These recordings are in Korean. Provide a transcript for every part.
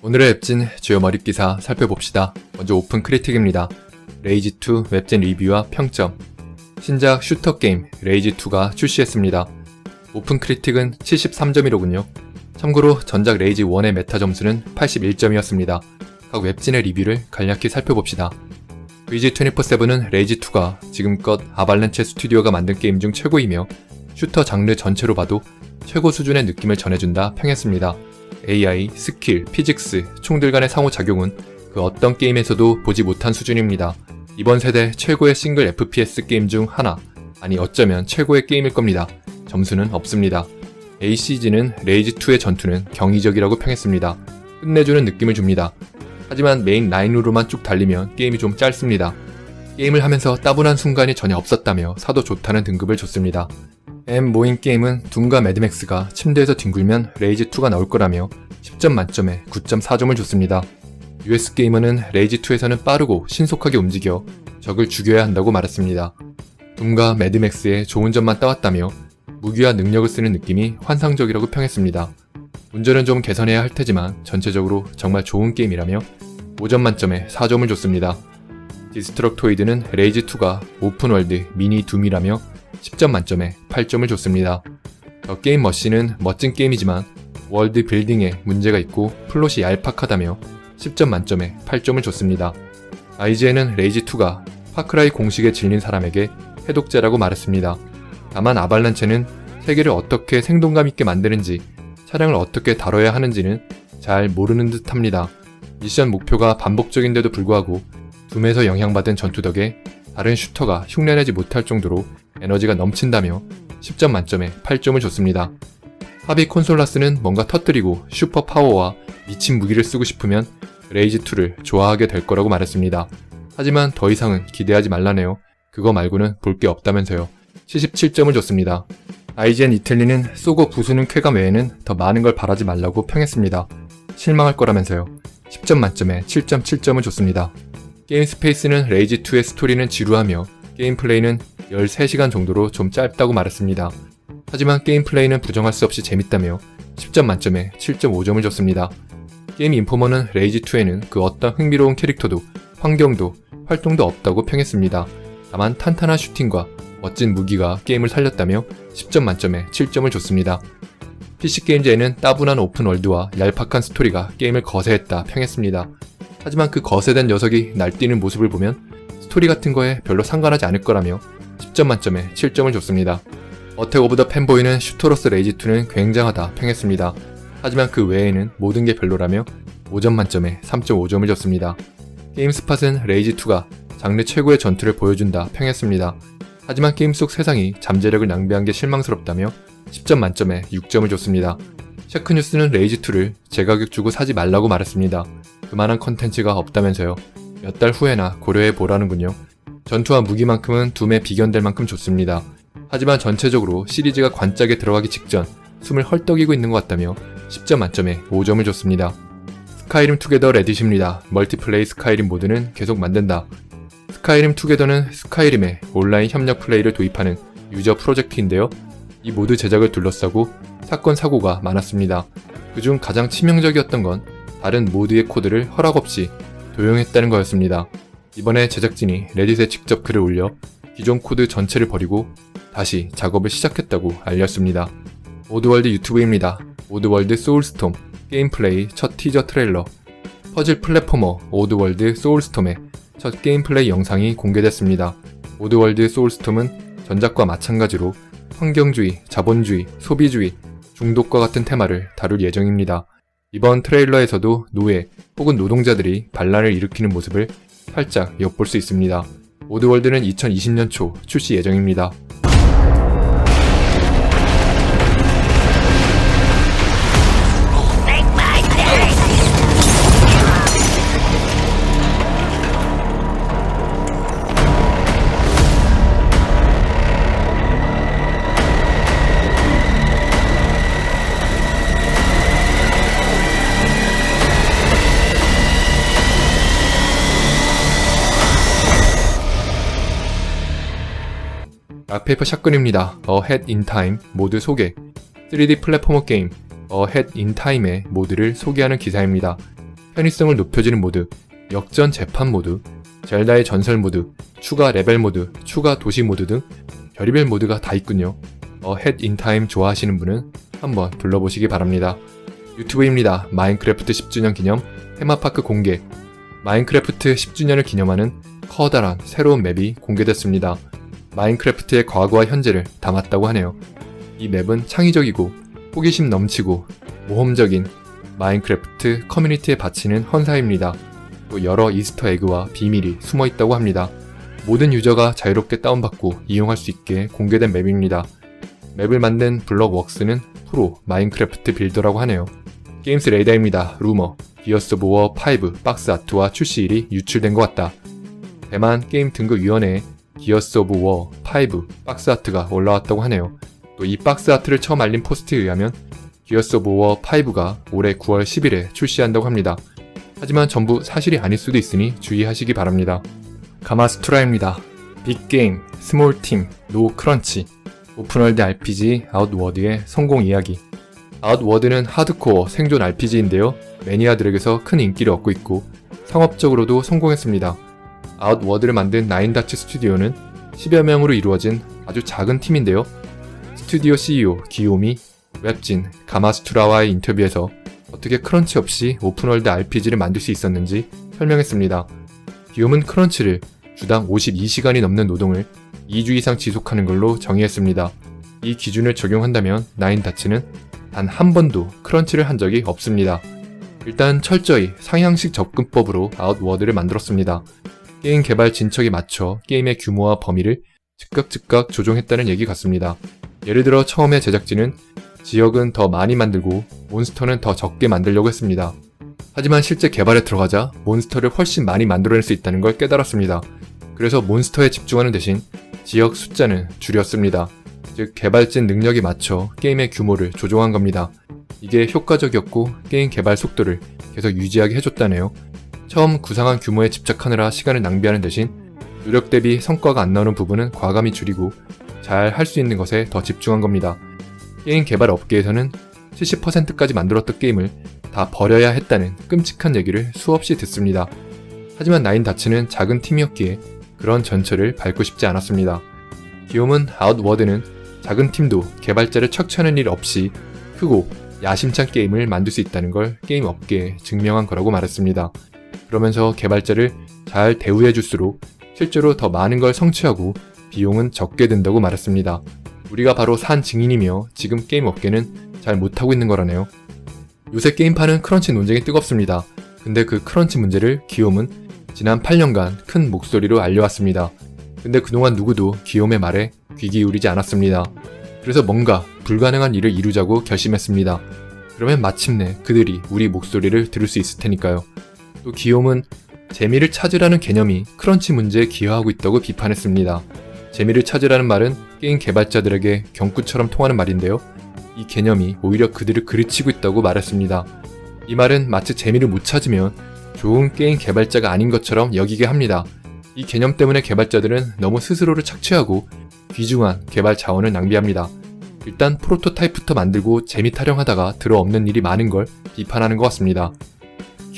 오늘의 웹진 주요 머릿 기사 살펴봅시다. 먼저 오픈 크리틱입니다. 레이지2 웹진 리뷰와 평점. 신작 슈터 게임 레이지2가 출시했습니다. 오픈 크리틱은 73점이로군요. 참고로 전작 레이지1의 메타 점수는 81점이었습니다. 각 웹진의 리뷰를 간략히 살펴봅시다. VG247은 레이지2가 지금껏 아발렌체 스튜디오가 만든 게임 중 최고이며 슈터 장르 전체로 봐도 최고 수준의 느낌을 전해준다 평했습니다. AI, 스킬, 피직스, 총들 간의 상호작용은 그 어떤 게임에서도 보지 못한 수준입니다. 이번 세대 최고의 싱글 FPS 게임 중 하나, 아니 어쩌면 최고의 게임일 겁니다. 점수는 없습니다. ACG는 레이지2의 전투는 경이적이라고 평했습니다. 끝내주는 느낌을 줍니다. 하지만 메인 라인으로만 쭉 달리면 게임이 좀 짧습니다. 게임을 하면서 따분한 순간이 전혀 없었다며 사도 좋다는 등급을 줬습니다. M 모인 게임은 둠과 매드맥스가 침대에서 뒹굴면 레이지2가 나올 거라며 10점 만점에 9.4점을 줬습니다. US 게이머는 레이지2에서는 빠르고 신속하게 움직여 적을 죽여야 한다고 말했습니다. 둠과 매드맥스의 좋은 점만 따왔다며 무기와 능력을 쓰는 느낌이 환상적이라고 평했습니다. 운전은 좀 개선해야 할 테지만 전체적으로 정말 좋은 게임이라며 5점 만점에 4점을 줬습니다. 디스트럭토이드는 레이지2가 오픈월드 미니 둠이라며 10점 만점에 8점을 줬습니다. 더 게임 머신은 멋진 게임이지만 월드 빌딩에 문제가 있고 플롯이 얄팍하다며 10점 만점에 8점을 줬습니다. IGN은 레이지2가 파크라이 공식에 질린 사람에게 해독제라고 말했습니다. 다만 아발란체는 세계를 어떻게 생동감 있게 만드는지 차량을 어떻게 다뤄야 하는지는 잘 모르는 듯 합니다. 미션 목표가 반복적인데도 불구하고 둠에서 영향받은 전투 덕에 다른 슈터가 흉내내지 못할 정도로 에너지가 넘친다며 10점 만점에 8점을 줬습니다. 하비 콘솔라스는 뭔가 터뜨리고 슈퍼 파워와 미친 무기를 쓰고 싶으면 레이지2를 좋아하게 될 거라고 말했습니다. 하지만 더 이상은 기대하지 말라네요. 그거 말고는 볼 게 없다면서요. 77점을 줬습니다. IGN 이틀리는 쏘고 부수는 쾌감 외에는 더 많은 걸 바라지 말라고 평했습니다. 실망할 거라면서요. 10점 만점에 7.7점을 줬습니다. 게임 스페이스는 레이지2의 스토리는 지루하며 게임 플레이는 13시간 정도로 좀 짧다고 말했습니다. 하지만 게임 플레이는 부정할 수 없이 재밌다며 10점 만점에 7.5점을 줬습니다. 게임 인포머는 레이지2에는 그 어떤 흥미로운 캐릭터도 환경도 활동도 없다고 평했습니다. 다만 탄탄한 슈팅과 멋진 무기가 게임을 살렸다며 10점 만점에 7점을 줬습니다. PC게임즈에는 따분한 오픈월드와 얄팍한 스토리가 게임을 거세했다 평했습니다. 하지만 그 거세된 녀석이 날뛰는 모습을 보면 스토리 같은 거에 별로 상관하지 않을 거라며 10점 만점에 7점을 줬습니다. 어택 오브 더 팬보이는 슈터로스 레이지2는 굉장하다 평했습니다. 하지만 그 외에는 모든 게 별로라며 5점 만점에 3.5점을 줬습니다. 게임스팟은 레이지2가 장르 최고의 전투를 보여준다 평했습니다. 하지만 게임 속 세상이 잠재력을 낭비한 게 실망스럽다며 10점 만점에 6점을 줬습니다. 샤크뉴스는 레이지2를 제가격 주고 사지 말라고 말했습니다. 그만한 컨텐츠가 없다면서요. 몇 달 후에나 고려해 보라는군요. 전투와 무기만큼은 둠에 비견될 만큼 좋습니다. 하지만 전체적으로 시리즈가 관짝에 들어가기 직전 숨을 헐떡이고 있는 것 같다며 10점 만점에 5점을 줬습니다. 스카이림 투게더 레딧입니다. 멀티플레이 스카이림 모드는 계속 만든다. 스카이림 투게더는 스카이림에 온라인 협력 플레이를 도입하는 유저 프로젝트인데요. 이 모드 제작을 둘러싸고 사건 사고가 많았습니다. 그중 가장 치명적이었던 건 다른 모드의 코드를 허락 없이 도용했다는 거였습니다. 이번에 제작진이 레딧에 직접 글을 올려 기존 코드 전체를 버리고 다시 작업을 시작했다고 알렸습니다. 오드월드 유튜브입니다. 오드월드 소울스톰 게임 플레이 첫 티저 트레일러 퍼즐 플랫포머 오드월드 소울스톰의 첫 게임 플레이 영상이 공개됐습니다. 오드월드 소울스톰은 전작과 마찬가지로 환경주의, 자본주의, 소비주의, 중독과 같은 테마를 다룰 예정입니다. 이번 트레일러에서도 노예 혹은 노동자들이 반란을 일으키는 모습을 살짝 엿볼 수 있습니다. 오드월드는 2020년 초 출시 예정입니다. 락페이퍼 샷건입니다. In Time 모드 소개 3D 플랫포머 게임 in Time의 모드를 소개하는 기사입니다. 편의성을 높여주는 모드, 역전 재판 모드, 젤다의 전설 모드, 추가 레벨 모드, 추가 도시 모드 등 별의별 모드가 다 있군요. 어헤드 인타임 좋아하시는 분은 한번 둘러보시기 바랍니다. 유튜브입니다. 마인크래프트 10주년 기념 테마파크 공개 마인크래프트 10주년을 기념하는 커다란 새로운 맵이 공개됐습니다. 마인크래프트의 과거와 현재를 담았다고 하네요. 이 맵은 창의적이고 호기심 넘치고 모험적인 마인크래프트 커뮤니티에 바치는 헌사입니다. 또 여러 이스터 에그와 비밀이 숨어 있다고 합니다. 모든 유저가 자유롭게 다운받고 이용할 수 있게 공개된 맵입니다. 맵을 만든 블럭웍스는 프로 마인크래프트 빌더라고 하네요. 게임스 레이더입니다. 루머. 오브 워5 박스 아트와 출시일이 유출된 것 같다. 대만 게임 등급위원회에 기어스 오브 워 5 박스 아트가 올라왔다고 하네요. 또 이 박스 아트를 처음 알린 포스트에 의하면 기어스 오브 워 5가 올해 9월 10일에 출시한다고 합니다. 하지만 전부 사실이 아닐 수도 있으니 주의하시기 바랍니다. 가마스투라입니다. 빅게임, 스몰팀, 노 크런치, 오픈월드 RPG 아웃워드의 성공 이야기. 아웃워드는 하드코어 생존 RPG인데요. 매니아들에게서 큰 인기를 얻고 있고 상업적으로도 성공했습니다. 아웃워드를 만든 나인다츠 스튜디오는 10여 명으로 이루어진 아주 작은 팀인데요. 스튜디오 CEO 기요미, 웹진 가마스투라와의 인터뷰에서 어떻게 크런치 없이 오픈월드 RPG를 만들 수 있었는지 설명했습니다. 기욤은 크런치를 주당 52시간이 넘는 노동을 2주 이상 지속하는 걸로 정의했습니다. 이 기준을 적용한다면 나인다츠는 단 한 번도 크런치를 한 적이 없습니다. 일단 철저히 상향식 접근법으로 아웃워드를 만들었습니다. 게임 개발 진척에 맞춰 게임의 규모와 범위를 즉각 즉각 조정했다는 얘기 같습니다. 예를 들어 처음에 제작진은 지역은 더 많이 만들고 몬스터는 더 적게 만들려고 했습니다. 하지만 실제 개발에 들어가자 몬스터를 훨씬 많이 만들어낼 수 있다는 걸 깨달았습니다. 그래서 몬스터에 집중하는 대신 지역 숫자는 줄였습니다. 즉 개발진 능력에 맞춰 게임의 규모를 조정한 겁니다. 이게 효과적이었고 게임 개발 속도를 계속 유지하게 해줬다네요. 처음 구상한 규모에 집착하느라 시간을 낭비하는 대신 노력 대비 성과가 안 나오는 부분은 과감히 줄이고 잘 할 수 있는 것에 더 집중한 겁니다. 게임 개발 업계에서는 70%까지 만들었던 게임을 다 버려야 했다는 끔찍한 얘기를 수없이 듣습니다. 하지만 나인 다츠는 작은 팀이었기에 그런 전철을 밟고 싶지 않았습니다. 기욤은 아웃워드는 작은 팀도 개발자를 척추하는 일 없이 크고 야심찬 게임을 만들 수 있다는 걸 게임 업계에 증명한 거라고 말했습니다. 그러면서 개발자를 잘 대우해 줄수록 실제로 더 많은 걸 성취하고 비용은 적게 든다고 말했습니다. 우리가 바로 산 증인이며 지금 게임 업계는 잘 못하고 있는 거라네요. 요새 게임판은 크런치 논쟁이 뜨겁습니다. 근데 그 크런치 문제를 기욤은 지난 8년간 큰 목소리로 알려왔습니다. 근데 그동안 누구도 기욤의 말에 귀 기울이지 않았습니다. 그래서 뭔가 불가능한 일을 이루자고 결심했습니다. 그러면 마침내 그들이 우리 목소리를 들을 수 있을 테니까요. 또 기욤은 재미를 찾으라는 개념이 크런치 문제에 기여하고 있다고 비판했습니다. 재미를 찾으라는 말은 게임 개발자들에게 경구처럼 통하는 말인데요. 이 개념이 오히려 그들을 그르치고 있다고 말했습니다. 이 말은 마치 재미를 못 찾으면 좋은 게임 개발자가 아닌 것처럼 여기게 합니다. 이 개념 때문에 개발자들은 너무 스스로를 착취하고 귀중한 개발 자원을 낭비합니다. 일단 프로토타입부터 만들고 재미 타령하다가 들어없는 일이 많은 걸 비판하는 것 같습니다.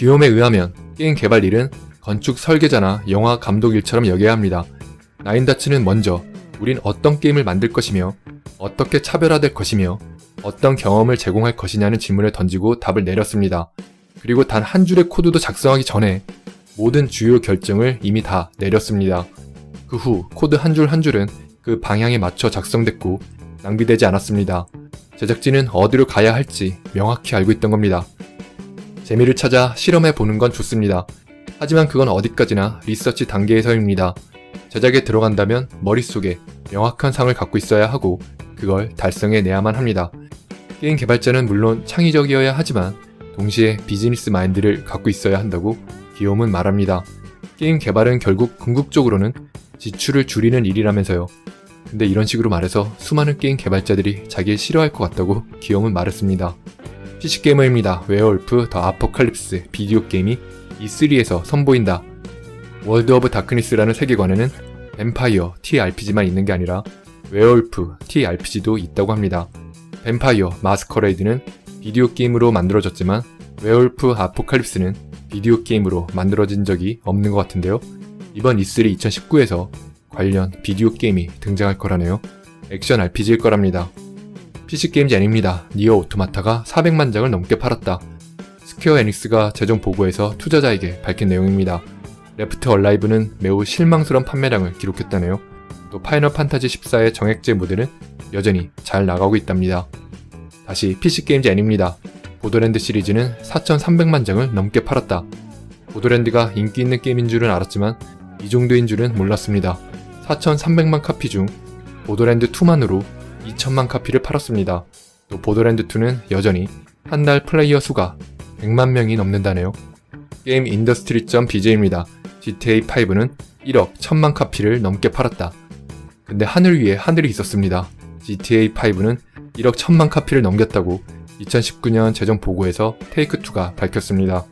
귀욤에 의하면 게임 개발 일은 건축 설계자나 영화 감독 일처럼 여겨야 합니다. 나인다츠는 먼저 우린 어떤 게임을 만들 것이며 어떻게 차별화될 것이며 어떤 경험을 제공할 것이냐는 질문을 던지고 답을 내렸습니다. 그리고 단 한 줄의 코드도 작성하기 전에 모든 주요 결정을 이미 다 내렸습니다. 그 후 코드 한 줄 한 줄은 그 방향에 맞춰 작성됐고 낭비되지 않았습니다. 제작진은 어디로 가야 할지 명확히 알고 있던 겁니다. 재미를 찾아 실험해 보는 건 좋습니다. 하지만 그건 어디까지나 리서치 단계에서입니다. 제작에 들어간다면 머릿속에 명확한 상을 갖고 있어야 하고 그걸 달성해 내야만 합니다. 게임 개발자는 물론 창의적이어야 하지만 동시에 비즈니스 마인드를 갖고 있어야 한다고 기욤은 말합니다. 게임 개발은 결국 궁극적으로는 지출을 줄이는 일이라면서요. 근데 이런 식으로 말해서 수많은 게임 개발자들이 자기를 싫어할 것 같다고 기욤은 말했습니다. PC게이머입니다. 웨어울프 더 아포칼립스 비디오 게임이 E3에서 선보인다. 월드 오브 다크니스라는 세계관에는 뱀파이어 TRPG만 있는 게 아니라 웨어울프 TRPG도 있다고 합니다. 뱀파이어 마스커레이드는 비디오 게임으로 만들어졌지만 웨어울프 아포칼립스는 비디오 게임으로 만들어진 적이 없는 것 같은데요. 이번 E3 2019에서 관련 비디오 게임이 등장할 거라네요. 액션 RPG일 거랍니다. PC 게임즈 아닙니다. 니어 오토마타가 400만 장을 넘게 팔았다. 스퀘어 에닉스가 최종 보고에서 투자자에게 밝힌 내용입니다. 레프트 얼라이브는 매우 실망스러운 판매량을 기록했다네요. 또 파이널 판타지 14의 정액제 모델은 여전히 잘 나가고 있답니다. 다시 PC 게임즈 아닙니다. 보더랜드 시리즈는 4,300만 장을 넘게 팔았다. 보더랜드가 인기 있는 게임인 줄은 알았지만 이 정도인 줄은 몰랐습니다. 4,300만 카피 중 보더랜드 2만으로 2천만 카피를 팔았습니다. 또 보더랜드 2는 여전히 한 달 플레이어 수가 100만 명이 넘는다네요. 게임 인더스트리.bj입니다. GTA5는 1억 1000만 카피를 넘게 팔았다. 근데 하늘 위에 하늘이 있었습니다. GTA5는 1억 1000만 카피를 넘겼다고 2019년 재정 보고에서 테이크2가 밝혔습니다.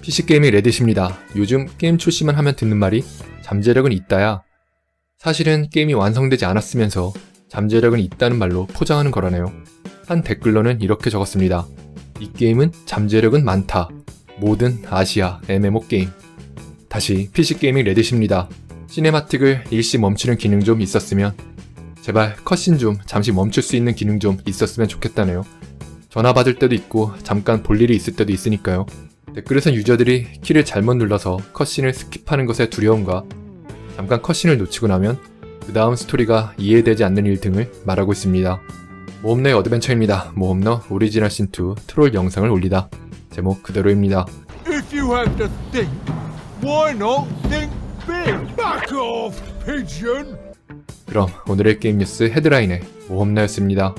PC게임이 레딧입니다. 요즘 게임 출시만 하면 듣는 말이 잠재력은 있다야. 사실은 게임이 완성되지 않았으면서 잠재력은 있다는 말로 포장하는 거라네요. 한 댓글로는 이렇게 적었습니다. 이 게임은 잠재력은 많다. 모든 아시아 MMO 게임. 다시 PC게이밍 레딧입니다. 시네마틱을 일시 멈추는 기능 좀 있었으면 제발 컷신 좀 잠시 멈출 수 있는 기능 좀 있었으면 좋겠다네요. 전화 받을 때도 있고 잠깐 볼 일이 있을 때도 있으니까요. 댓글에선 유저들이 키를 잘못 눌러서 컷신을 스킵하는 것의 두려움과 잠깐 컷신을 놓치고 나면 그 다음 스토리가 이해되지 않는 일 등을 말하고 있습니다. 모험너의 어드벤처입니다. 모험너 오리지널 신2 트롤 영상을 올리다. 제목 그대로입니다. If you have to think, why not think big? Back off, pigeon! 그럼 오늘의 게임 뉴스 헤드라인의 모험너였습니다.